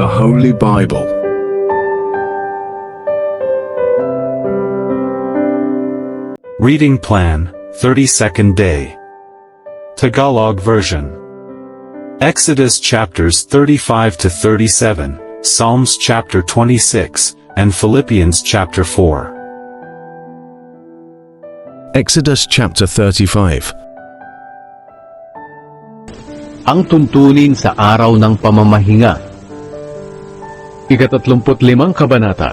the Holy Bible. Reading Plan, 32nd Day. Tagalog Version. Exodus chapters 35 to 37, Psalms chapter 26, and Philippians chapter 4. Exodus chapter 35. ang tuntunin sa araw ng pamamahinga. Ikatatlumput limang kabanata.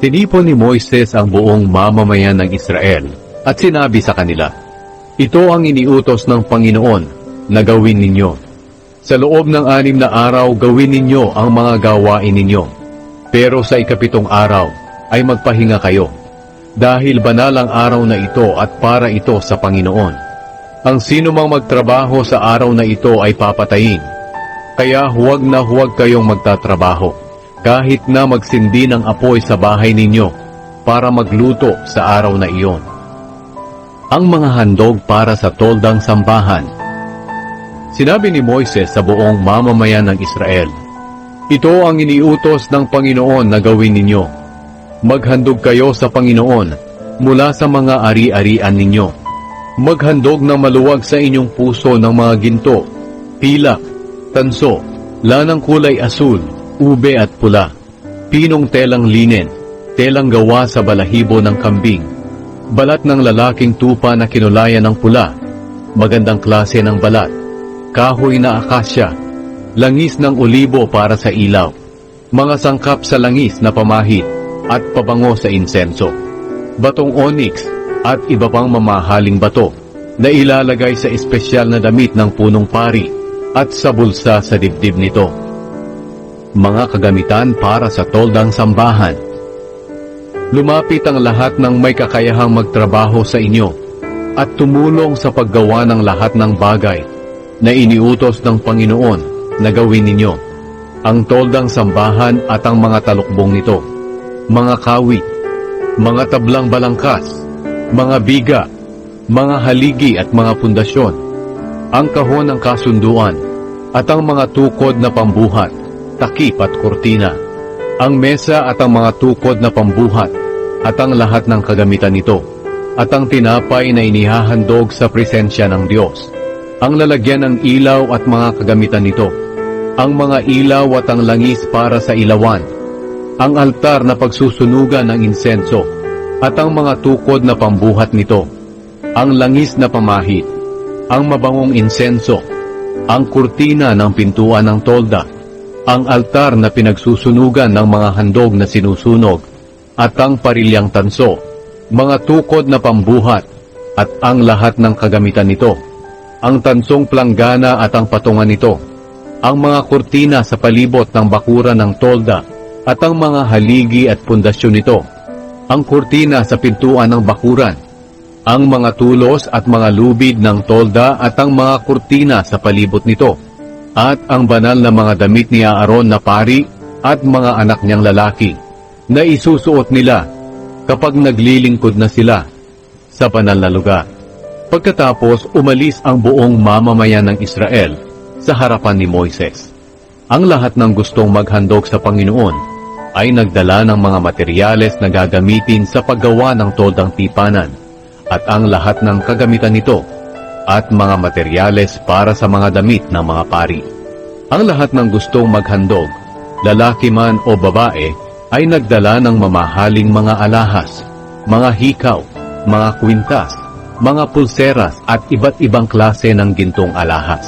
Tinipon ni Moises ang buong mamamayan ng Israel at sinabi sa kanila, Ito ang iniutos ng Panginoon na gawin ninyo. Sa loob ng anim na araw gawin ninyo ang mga gawain ninyo. Pero sa ikapitong araw ay magpahinga kayo. Dahil banal ang araw na ito at para ito sa Panginoon. Ang sino mang magtrabaho sa araw na ito ay papatayin. Kaya huwag na huwag kayong magtatrabaho, kahit na magsindi ng apoy sa bahay ninyo para magluto sa araw na iyon. Ang mga handog para sa toldang sambahan. Sinabi ni Moises sa buong mamamayan ng Israel, Ito ang iniutos ng Panginoon na gawin ninyo. Maghandog kayo sa Panginoon mula sa mga ari-arian ninyo Maghandog ng maluwag sa inyong puso ng mga ginto, pilak, tanso, lanang kulay asul, ube at pula, pinong telang linen, telang gawa sa balahibo ng kambing, balat ng lalaking tupa na kinulayan ng pula, magandang klase ng balat, kahoy na akasya, langis ng olibo para sa ilaw, mga sangkap sa langis na pamahid, at pabango sa insenso, batong onyx, at iba pang mamahaling bato na ilalagay sa espesyal na damit ng punong pari at sa bulsa sa dibdib nito. Mga kagamitan para sa toldang sambahan. Lumapit ang lahat ng may kakayahang magtrabaho sa inyo at tumulong sa paggawa ng lahat ng bagay na iniutos ng Panginoon na gawin ninyo. Ang toldang sambahan at ang mga talukbong nito, mga kawit, mga tablang balangkas, mga biga, mga haligi at mga pundasyon, ang kahon ng kasunduan, at ang mga tukod na pambuhat, takip at kurtina, ang mesa at ang mga tukod na pambuhat, at ang lahat ng kagamitan nito, at ang tinapay na inihahandog sa presensya ng Diyos, ang lalagyan ng ilaw at mga kagamitan nito, ang mga ilaw at ang langis para sa ilawan, ang altar na pagsusunugan ng insenso, at ang mga tukod na pambuhat nito, ang langis na pamahid, ang mabangong insenso, ang kurtina ng pintuan ng tolda, ang altar na pinagsusunugan ng mga handog na sinusunog, at ang parilyang tanso, mga tukod na pambuhat, at ang lahat ng kagamitan nito, ang tansong planggana at ang patungan nito, ang mga kurtina sa palibot ng bakuran ng tolda, at ang mga haligi at pundasyon nito, ang kurtina sa pintuan ng bakuran, ang mga tulos at mga lubid ng tolda at ang mga kurtina sa palibot nito, at ang banal na mga damit ni Aaron na pari at mga anak niyang lalaki, na isusuot nila kapag naglilingkod na sila sa banal na lugar. Pagkatapos umalis ang buong mamamayan ng Israel sa harapan ni Moises. Ang lahat ng gustong maghandog sa Panginoon ay nagdala ng mga materyales na gagamitin sa paggawa ng toldang tipanan at ang lahat ng kagamitan nito at mga materyales para sa mga damit ng mga pari. Ang lahat ng gustong maghandog, lalaki man o babae, ay nagdala ng mamahaling mga alahas, mga hikaw, mga kwintas, mga pulseras at iba't ibang klase ng gintong alahas.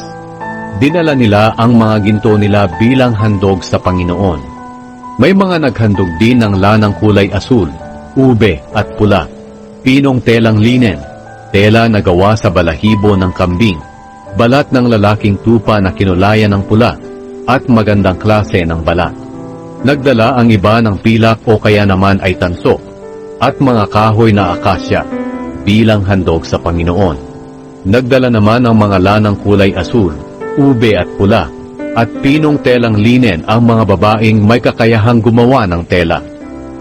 Dinala nila ang mga ginto nila bilang handog sa Panginoon may mga naghandog din ng lanang kulay asul, ube at pula, pinong telang linen, tela na gawa sa balahibo ng kambing, balat ng lalaking tupa na kinulayan ng pula, at magandang klase ng balat. Nagdala ang iba ng pilak o kaya naman ay tanso, at mga kahoy na akasya, bilang handog sa Panginoon. Nagdala naman ang mga lanang kulay asul, ube at pula, at pinong telang linen ang mga babaeng may kakayahang gumawa ng tela.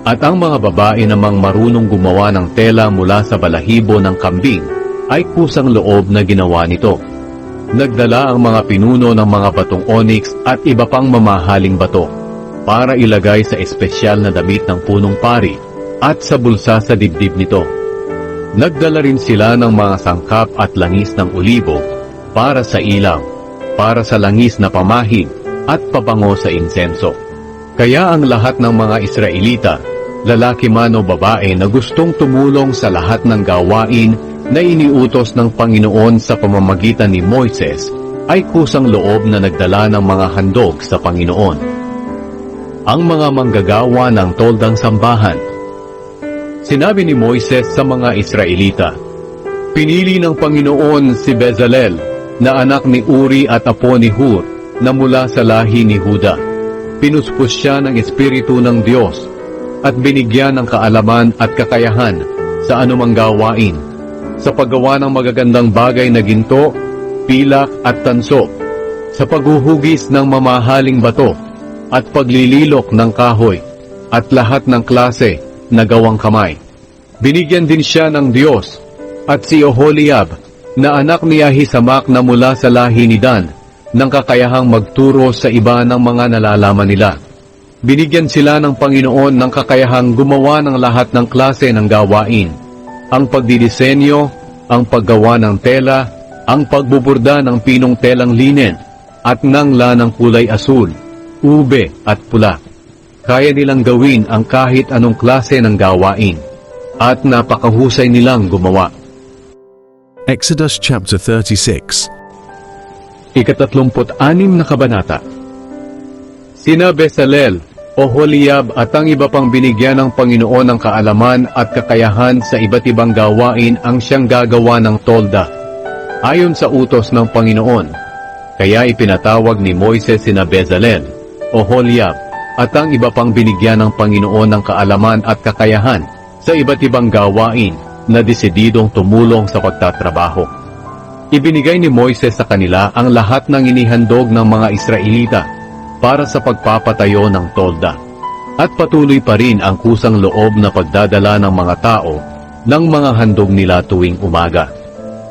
At ang mga babae namang marunong gumawa ng tela mula sa balahibo ng kambing ay kusang loob na ginawa nito. Nagdala ang mga pinuno ng mga batong onyx at iba pang mamahaling bato para ilagay sa espesyal na damit ng punong pari at sa bulsa sa dibdib nito. Nagdala rin sila ng mga sangkap at langis ng olibo para sa ilaw, para sa langis na pamahid at pabango sa insenso. Kaya ang lahat ng mga Israelita, lalaki man o babae na gustong tumulong sa lahat ng gawain na iniutos ng Panginoon sa pamamagitan ni Moises, ay kusang loob na nagdala ng mga handog sa Panginoon. Ang mga manggagawa ng toldang sambahan Sinabi ni Moises sa mga Israelita, Pinili ng Panginoon si Bezalel, na anak ni Uri at apo ni Hur, na mula sa lahi ni Huda. Pinuspos siya ng Espiritu ng Diyos, at binigyan ng kaalaman at kakayahan sa anumang gawain, sa paggawa ng magagandang bagay na ginto, pilak at tanso, sa paghuhugis ng mamahaling bato, at paglililok ng kahoy, at lahat ng klase na gawang kamay. Binigyan din siya ng Diyos at si Oholiab na anak ni Ahisamak na mula sa lahi ni Dan ng kakayahang magturo sa iba ng mga nalalaman nila. Binigyan sila ng Panginoon ng kakayahang gumawa ng lahat ng klase ng gawain. Ang pagdidisenyo, ang paggawa ng tela, ang pagbuburda ng pinong telang linen, at ng lanang kulay asul, ube at pula kaya nilang gawin ang kahit anong klase ng gawain, at napakahusay nilang gumawa. Exodus chapter 36. Ikatatlumput-anim na kabanata Sina Besalel, Oholiab at ang iba pang binigyan ng Panginoon ng kaalaman at kakayahan sa iba't ibang gawain ang siyang gagawa ng tolda, ayon sa utos ng Panginoon. Kaya ipinatawag ni Moises sina Bezalel, Oholiab, at ang iba pang binigyan ng Panginoon ng kaalaman at kakayahan sa iba't ibang gawain na desididong tumulong sa pagtatrabaho. Ibinigay ni Moises sa kanila ang lahat ng inihandog ng mga Israelita para sa pagpapatayo ng tolda. At patuloy pa rin ang kusang loob na pagdadala ng mga tao ng mga handog nila tuwing umaga.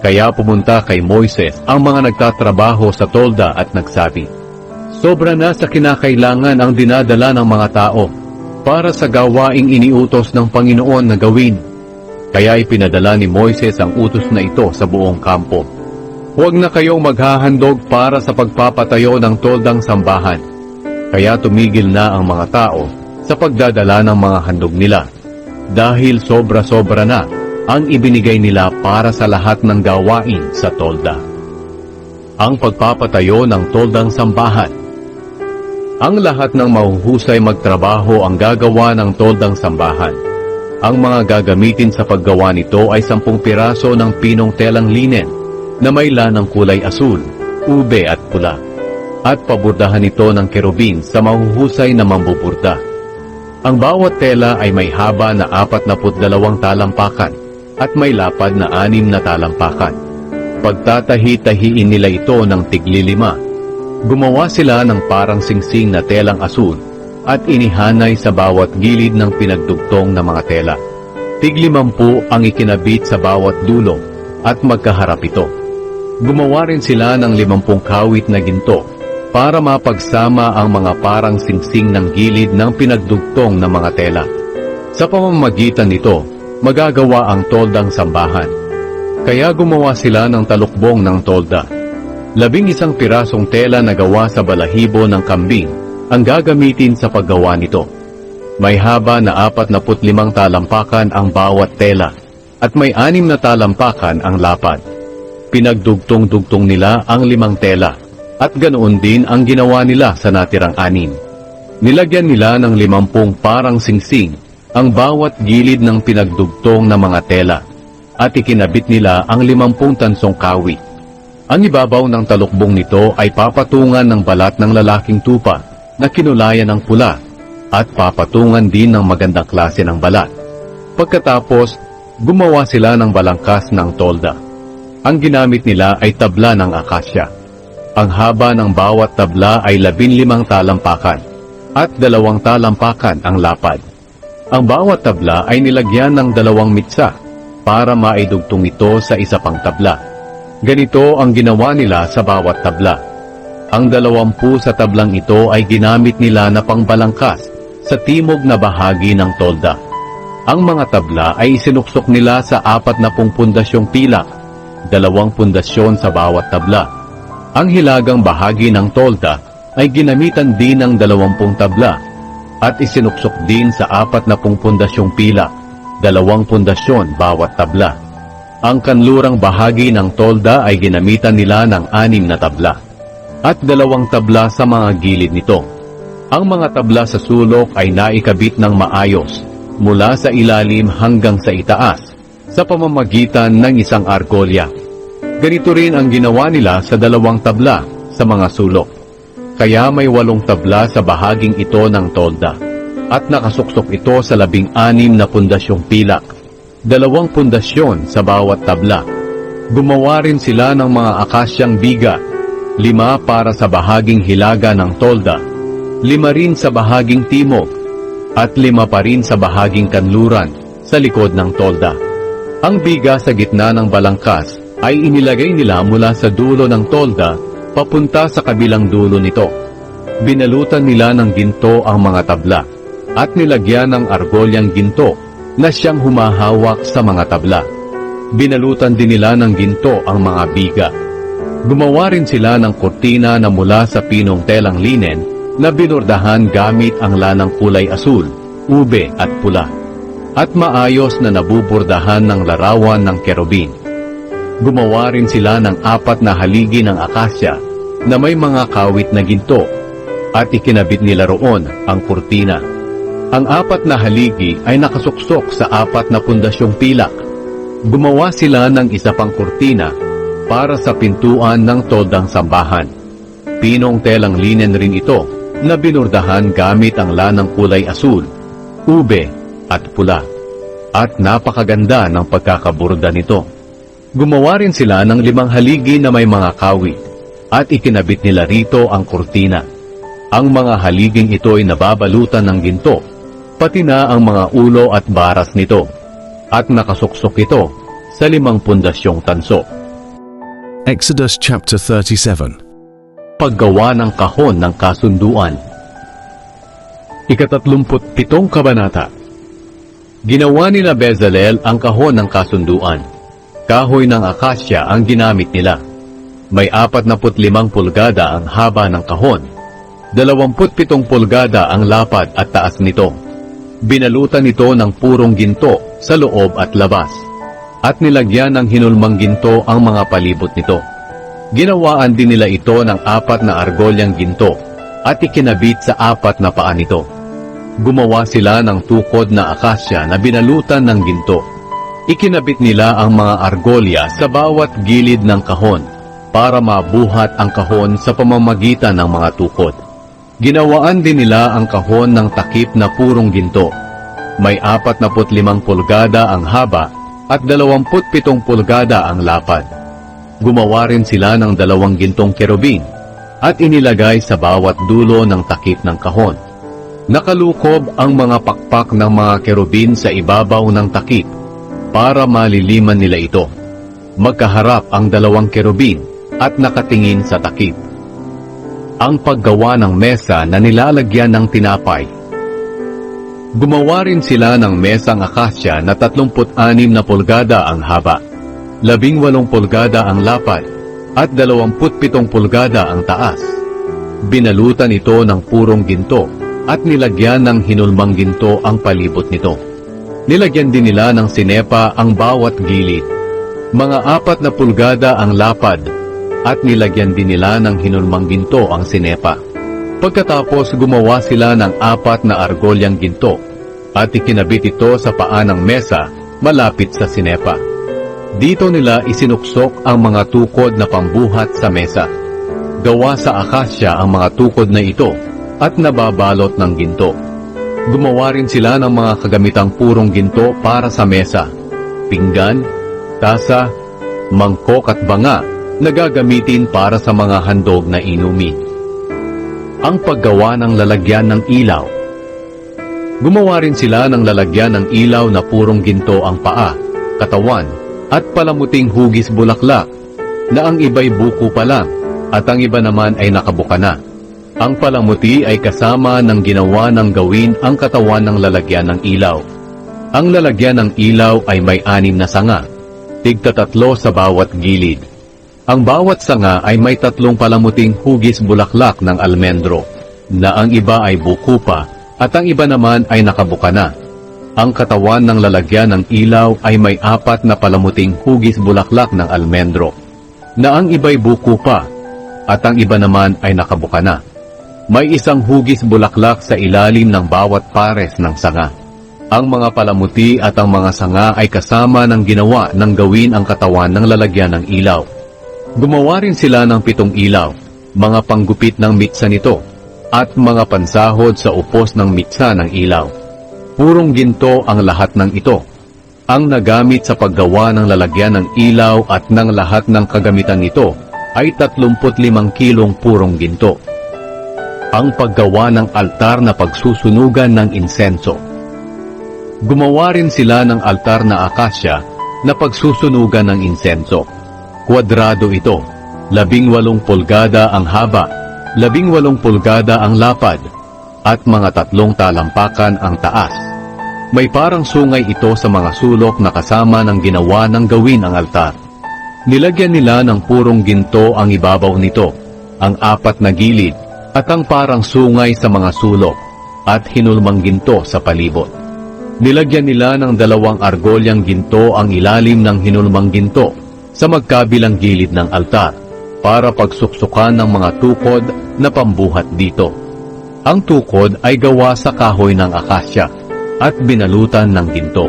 Kaya pumunta kay Moises ang mga nagtatrabaho sa tolda at nagsabi, Sobra na sa kinakailangan ang dinadala ng mga tao para sa gawaing iniutos ng Panginoon na gawin. Kaya ipinadala ni Moises ang utos na ito sa buong kampo. Huwag na kayong maghahandog para sa pagpapatayo ng toldang sambahan. Kaya tumigil na ang mga tao sa pagdadala ng mga handog nila. Dahil sobra-sobra na ang ibinigay nila para sa lahat ng gawain sa tolda. Ang pagpapatayo ng toldang sambahan ang lahat ng mahuhusay magtrabaho ang gagawa ng toldang sambahan. Ang mga gagamitin sa paggawa nito ay sampung piraso ng pinong telang linen na may lanang kulay asul, ube at pula. At paburdahan ito ng kerubin sa mahuhusay na mambuburda. Ang bawat tela ay may haba na apat na dalawang talampakan at may lapad na anim na talampakan. Pagtatahi-tahiin nila ito ng tiglilima Gumawa sila ng parang singsing na telang asul at inihanay sa bawat gilid ng pinagdugtong na mga tela. Tiglimampu ang ikinabit sa bawat dulo at magkaharap ito. Gumawa rin sila ng limampung kawit na ginto para mapagsama ang mga parang singsing ng gilid ng pinagdugtong na mga tela. Sa pamamagitan nito, magagawa ang toldang sambahan. Kaya gumawa sila ng talukbong ng tolda Labing isang pirasong tela na gawa sa balahibo ng kambing ang gagamitin sa paggawa nito. May haba na apat na limang talampakan ang bawat tela at may anim na talampakan ang lapad. Pinagdugtong-dugtong nila ang limang tela at ganoon din ang ginawa nila sa natirang anim. Nilagyan nila ng limampung parang singsing ang bawat gilid ng pinagdugtong na mga tela at ikinabit nila ang limampung tansong kawit ang ibabaw ng talukbong nito ay papatungan ng balat ng lalaking tupa na kinulayan ng pula at papatungan din ng magandang klase ng balat. Pagkatapos, gumawa sila ng balangkas ng tolda. Ang ginamit nila ay tabla ng akasya. Ang haba ng bawat tabla ay labinlimang talampakan at dalawang talampakan ang lapad. Ang bawat tabla ay nilagyan ng dalawang mitsa para maidugtong ito sa isa pang tabla Ganito ang ginawa nila sa bawat tabla. Ang dalawampu sa tablang ito ay ginamit nila na pangbalangkas sa timog na bahagi ng tolda. Ang mga tabla ay isinuksok nila sa apat na pung pundasyong pilak, dalawang pundasyon sa bawat tabla. Ang hilagang bahagi ng tolda ay ginamitan din ng dalawampung tabla at isinuksok din sa apat na pundasyong pilak, dalawang pundasyon bawat tabla. Ang kanlurang bahagi ng tolda ay ginamitan nila ng anim na tabla at dalawang tabla sa mga gilid nito. Ang mga tabla sa sulok ay naikabit ng maayos mula sa ilalim hanggang sa itaas sa pamamagitan ng isang argolya. Ganito rin ang ginawa nila sa dalawang tabla sa mga sulok. Kaya may walong tabla sa bahaging ito ng tolda at nakasuksok ito sa labing anim na pundasyong pilak, dalawang pundasyon sa bawat tabla. Gumawa rin sila ng mga akasyang biga, lima para sa bahaging hilaga ng tolda, lima rin sa bahaging timog, at lima pa rin sa bahaging kanluran sa likod ng tolda. Ang biga sa gitna ng balangkas ay inilagay nila mula sa dulo ng tolda papunta sa kabilang dulo nito. Binalutan nila ng ginto ang mga tabla at nilagyan ng argolyang ginto na siyang humahawak sa mga tabla. Binalutan din nila ng ginto ang mga biga. Gumawa rin sila ng kortina na mula sa pinong telang linen na binordahan gamit ang lanang kulay asul, ube at pula, at maayos na nabubordahan ng larawan ng kerubin. Gumawa rin sila ng apat na haligi ng akasya na may mga kawit na ginto at ikinabit nila roon ang kurtina. Ang apat na haligi ay nakasuksok sa apat na pundasyong pilak. Gumawa sila ng isa pang kurtina para sa pintuan ng toldang sambahan. Pinong telang linen rin ito na binurdahan gamit ang lanang kulay asul, ube at pula. At napakaganda ng pagkakaburda nito. Gumawa rin sila ng limang haligi na may mga kawit at ikinabit nila rito ang kurtina. Ang mga haliging ito ay nababalutan ng ginto, pati na ang mga ulo at baras nito, at nakasuksok ito sa limang pundasyong tanso. Exodus chapter 37. Paggawa ng kahon ng kasunduan. Ikatatlumput pitong kabanata. Ginawa nila Bezalel ang kahon ng kasunduan. Kahoy ng akasya ang ginamit nila. May apat na limang pulgada ang haba ng kahon. Dalawamput pitong pulgada ang lapad at taas nito. Binalutan ito ng purong ginto sa loob at labas. At nilagyan ng hinulmang ginto ang mga palibot nito. Ginawaan din nila ito ng apat na argolyang ginto at ikinabit sa apat na paa nito. Gumawa sila ng tukod na akasya na binalutan ng ginto. Ikinabit nila ang mga argolya sa bawat gilid ng kahon para mabuhat ang kahon sa pamamagitan ng mga tukod. Ginawaan din nila ang kahon ng takip na purong ginto. May apat na limang pulgada ang haba at dalawamput pitong pulgada ang lapad. Gumawa rin sila ng dalawang gintong kerubin at inilagay sa bawat dulo ng takip ng kahon. Nakalukob ang mga pakpak ng mga kerubin sa ibabaw ng takip para maliliman nila ito. Magkaharap ang dalawang kerubin at nakatingin sa takip. Ang paggawa ng mesa na nilalagyan ng tinapay. Gumawa rin sila ng mesang akasya na 36 na pulgada ang haba, 18 pulgada ang lapad, at 27 pulgada ang taas. Binalutan ito ng purong ginto at nilagyan ng hinulmang ginto ang palibot nito. Nilagyan din nila ng sinepa ang bawat gilid. Mga apat na pulgada ang lapad at nilagyan din nila ng hinulmang ginto ang sinepa. Pagkatapos gumawa sila ng apat na argolyang ginto at ikinabit ito sa paa ng mesa malapit sa sinepa. Dito nila isinuksok ang mga tukod na pambuhat sa mesa. Gawa sa akasya ang mga tukod na ito at nababalot ng ginto. Gumawa rin sila ng mga kagamitang purong ginto para sa mesa. Pinggan, tasa, mangkok at banga na gagamitin para sa mga handog na inumin. Ang paggawa ng lalagyan ng ilaw. Gumawa rin sila ng lalagyan ng ilaw na purong ginto ang paa, katawan, at palamuting hugis bulaklak na ang iba'y buko pa lang at ang iba naman ay nakabuka na. Ang palamuti ay kasama ng ginawa ng gawin ang katawan ng lalagyan ng ilaw. Ang lalagyan ng ilaw ay may anim na sanga, tigta tatlo sa bawat gilid. Ang bawat sanga ay may tatlong palamuting hugis bulaklak ng almendro, na ang iba ay buko pa at ang iba naman ay nakabuka na. Ang katawan ng lalagyan ng ilaw ay may apat na palamuting hugis bulaklak ng almendro, na ang iba'y buko pa at ang iba naman ay nakabuka na. May isang hugis bulaklak sa ilalim ng bawat pares ng sanga. Ang mga palamuti at ang mga sanga ay kasama ng ginawa ng gawin ang katawan ng lalagyan ng ilaw. Gumawa rin sila ng pitong ilaw, mga panggupit ng mitsa nito, at mga pansahod sa upos ng mitsa ng ilaw. Purong ginto ang lahat ng ito. Ang nagamit sa paggawa ng lalagyan ng ilaw at ng lahat ng kagamitan nito ay 35 kilong purong ginto. Ang paggawa ng altar na pagsusunugan ng insenso. Gumawa rin sila ng altar na akasya na pagsusunugan ng insenso. Kwadrado ito, labing walong pulgada ang haba, labing walong pulgada ang lapad, at mga tatlong talampakan ang taas. May parang sungay ito sa mga sulok na kasama ng ginawa ng gawin ang altar. Nilagyan nila ng purong ginto ang ibabaw nito, ang apat na gilid, at ang parang sungay sa mga sulok, at hinulmang ginto sa palibot. Nilagyan nila ng dalawang argolyang ginto ang ilalim ng hinulmang ginto sa magkabilang gilid ng altar para pagsuksukan ng mga tukod na pambuhat dito. Ang tukod ay gawa sa kahoy ng akasya at binalutan ng ginto.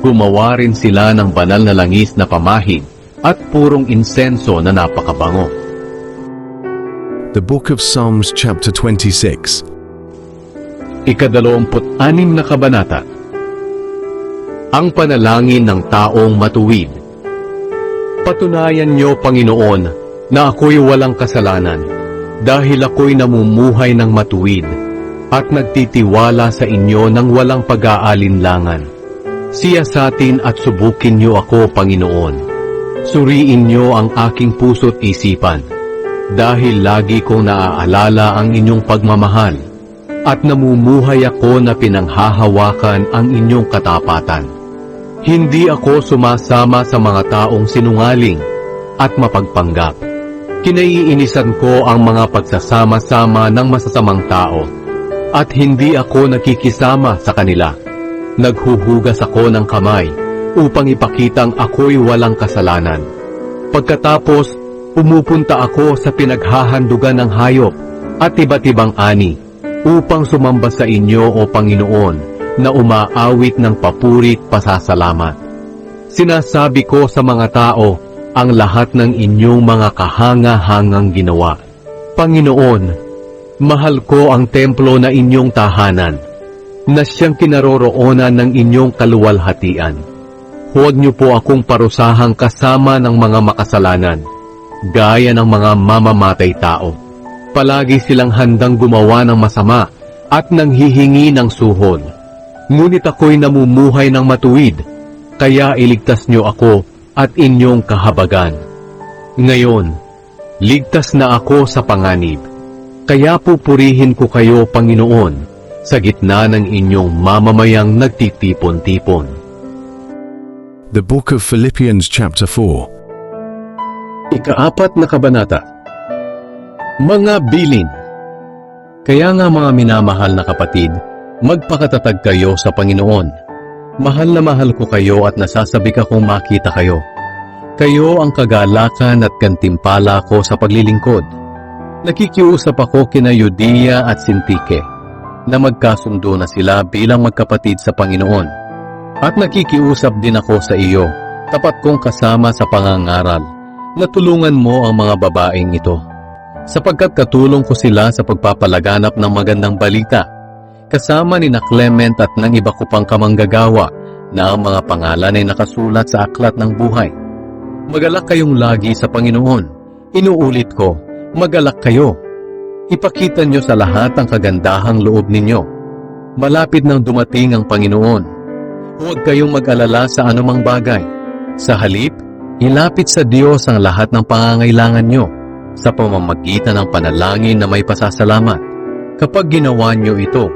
Gumawa rin sila ng banal na langis na pamahid at purong insenso na napakabango. The Book of Psalms, chapter 26. Ikadalawamput anim na kabanata Ang panalangin ng taong matuwid Patunayan niyo, Panginoon, na ako'y walang kasalanan, dahil ako'y namumuhay ng matuwid, at nagtitiwala sa inyo ng walang pag-aalinlangan. Siya sa atin at subukin niyo ako, Panginoon. Suriin niyo ang aking puso't isipan, dahil lagi kong naaalala ang inyong pagmamahal, at namumuhay ako na pinanghahawakan ang inyong katapatan. Hindi ako sumasama sa mga taong sinungaling at mapagpanggap. Kinaiinisan ko ang mga pagsasama-sama ng masasamang tao at hindi ako nakikisama sa kanila. Naghuhugas ako ng kamay upang ipakitang ako'y walang kasalanan. Pagkatapos, pumupunta ako sa pinaghahandugan ng hayop at iba't ibang ani upang sumamba sa inyo o Panginoon na umaawit ng papurit pasasalamat. Sinasabi ko sa mga tao ang lahat ng inyong mga kahanga-hangang ginawa. Panginoon, mahal ko ang templo na inyong tahanan, na siyang kinaroroonan ng inyong kaluwalhatian. Huwag niyo po akong parusahang kasama ng mga makasalanan, gaya ng mga mamamatay tao. Palagi silang handang gumawa ng masama at nanghihingi ng suhol. Ngunit ako'y namumuhay ng matuwid, kaya iligtas niyo ako at inyong kahabagan. Ngayon, ligtas na ako sa panganib, kaya pupurihin ko kayo, Panginoon, sa gitna ng inyong mamamayang nagtitipon-tipon. The Book of Philippians, chapter 4. Ikaapat na kabanata Mga bilin Kaya nga mga minamahal na kapatid, magpakatatag kayo sa Panginoon. Mahal na mahal ko kayo at nasasabik akong makita kayo. Kayo ang kagalakan at gantimpala ko sa paglilingkod. Nakikiusap ako kina Yudia at Sintike na magkasundo na sila bilang magkapatid sa Panginoon. At nakikiusap din ako sa iyo, tapat kong kasama sa pangangaral, na tulungan mo ang mga babaeng ito. Sapagkat katulong ko sila sa pagpapalaganap ng magandang balita, kasama ni na Clement at ng iba ko pang kamanggagawa na ang mga pangalan ay nakasulat sa aklat ng buhay. Magalak kayong lagi sa Panginoon. Inuulit ko, magalak kayo. Ipakita nyo sa lahat ang kagandahang loob ninyo. Malapit nang dumating ang Panginoon. Huwag kayong mag-alala sa anumang bagay. Sa halip, Ilapit sa Diyos ang lahat ng pangangailangan nyo sa pamamagitan ng panalangin na may pasasalamat. Kapag ginawa nyo ito,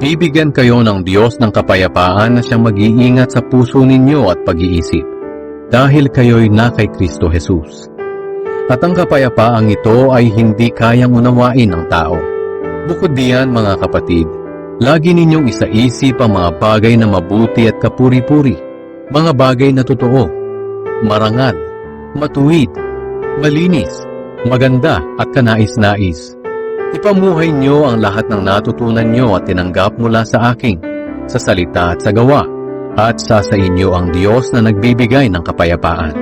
bibigyan kayo ng Diyos ng kapayapaan na siyang mag-iingat sa puso ninyo at pag-iisip dahil kayo'y na kay Kristo Jesus. At ang kapayapaang ito ay hindi kayang unawain ng tao. Bukod diyan mga kapatid, lagi ninyong isaisip ang mga bagay na mabuti at kapuri-puri, mga bagay na totoo, marangal, matuwid, malinis, maganda at kanais-nais. Ipamuhay niyo ang lahat ng natutunan niyo at tinanggap mula sa akin, sa salita at sa gawa, at sa sa inyo ang Diyos na nagbibigay ng kapayapaan.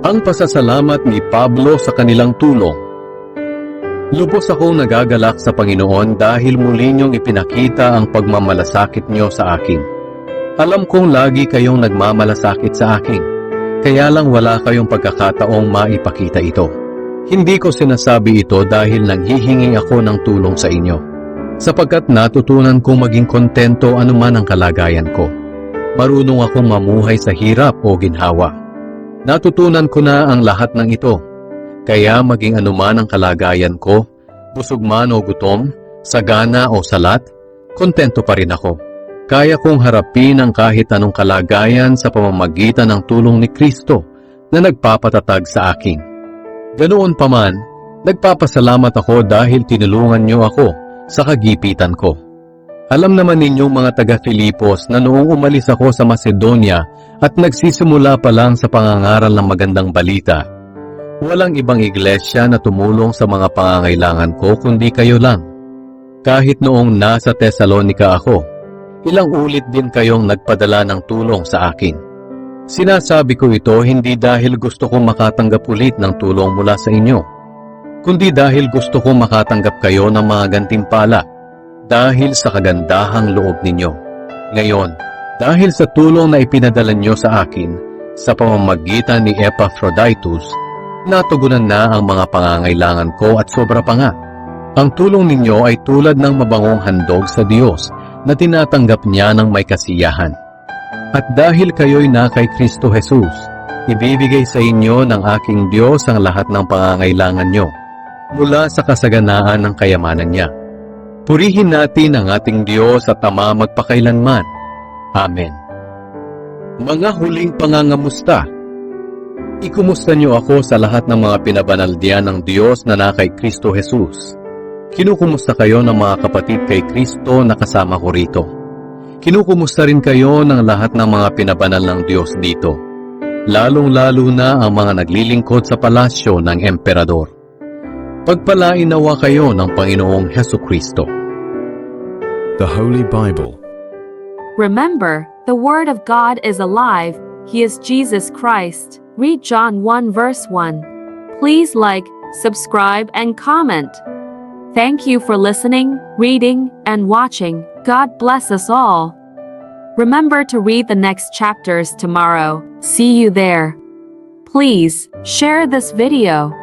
Ang pasasalamat ni Pablo sa kanilang tulong Lubos akong nagagalak sa Panginoon dahil muli niyong ipinakita ang pagmamalasakit niyo sa akin. Alam kong lagi kayong nagmamalasakit sa akin, kaya lang wala kayong pagkakataong maipakita ito. Hindi ko sinasabi ito dahil nanghihingi ako ng tulong sa inyo, sapagkat natutunan kong maging kontento anuman ang kalagayan ko. Marunong akong mamuhay sa hirap o ginhawa. Natutunan ko na ang lahat ng ito kaya maging anuman ang kalagayan ko, busog man o gutom, sagana o salat, kontento pa rin ako. Kaya kong harapin ang kahit anong kalagayan sa pamamagitan ng tulong ni Kristo na nagpapatatag sa akin. Ganoon pa man, nagpapasalamat ako dahil tinulungan niyo ako sa kagipitan ko. Alam naman ninyong mga taga-Filipos na noong umalis ako sa Macedonia at nagsisimula pa lang sa pangangaral ng magandang balita, Walang ibang iglesia na tumulong sa mga pangangailangan ko kundi kayo lang. Kahit noong nasa Thessalonica ako, ilang ulit din kayong nagpadala ng tulong sa akin. Sinasabi ko ito hindi dahil gusto kong makatanggap ulit ng tulong mula sa inyo, kundi dahil gusto kong makatanggap kayo ng mga gantimpala dahil sa kagandahang loob ninyo. Ngayon, dahil sa tulong na ipinadala nyo sa akin sa pamamagitan ni Epaphroditus, natugunan na ang mga pangangailangan ko at sobra pa nga. Ang tulong ninyo ay tulad ng mabangong handog sa Diyos na tinatanggap niya ng may kasiyahan. At dahil kayo'y na kay Kristo Jesus, ibibigay sa inyo ng aking Diyos ang lahat ng pangangailangan nyo mula sa kasaganaan ng kayamanan niya. Purihin natin ang ating Diyos at Ama magpakailanman. Amen. Mga huling pangangamusta, Ikumusta niyo ako sa lahat ng mga pinabanaldian ng Diyos na na kay Kristo Jesus. Kinukumusta kayo ng mga kapatid kay Kristo na kasama ko rito. Kinukumusta rin kayo ng lahat ng mga pinabanal ng Diyos dito. Lalong-lalo na ang mga naglilingkod sa palasyo ng emperador. Pagpalain nawa kayo ng Panginoong Heso Kristo. The Holy Bible. Remember, the Word of God is alive, He is Jesus Christ. Read John 1 verse 1. Please like, subscribe, and comment. Thank you for listening, reading, and watching. God bless us all. Remember to read the next chapters tomorrow. See you there. Please share this video.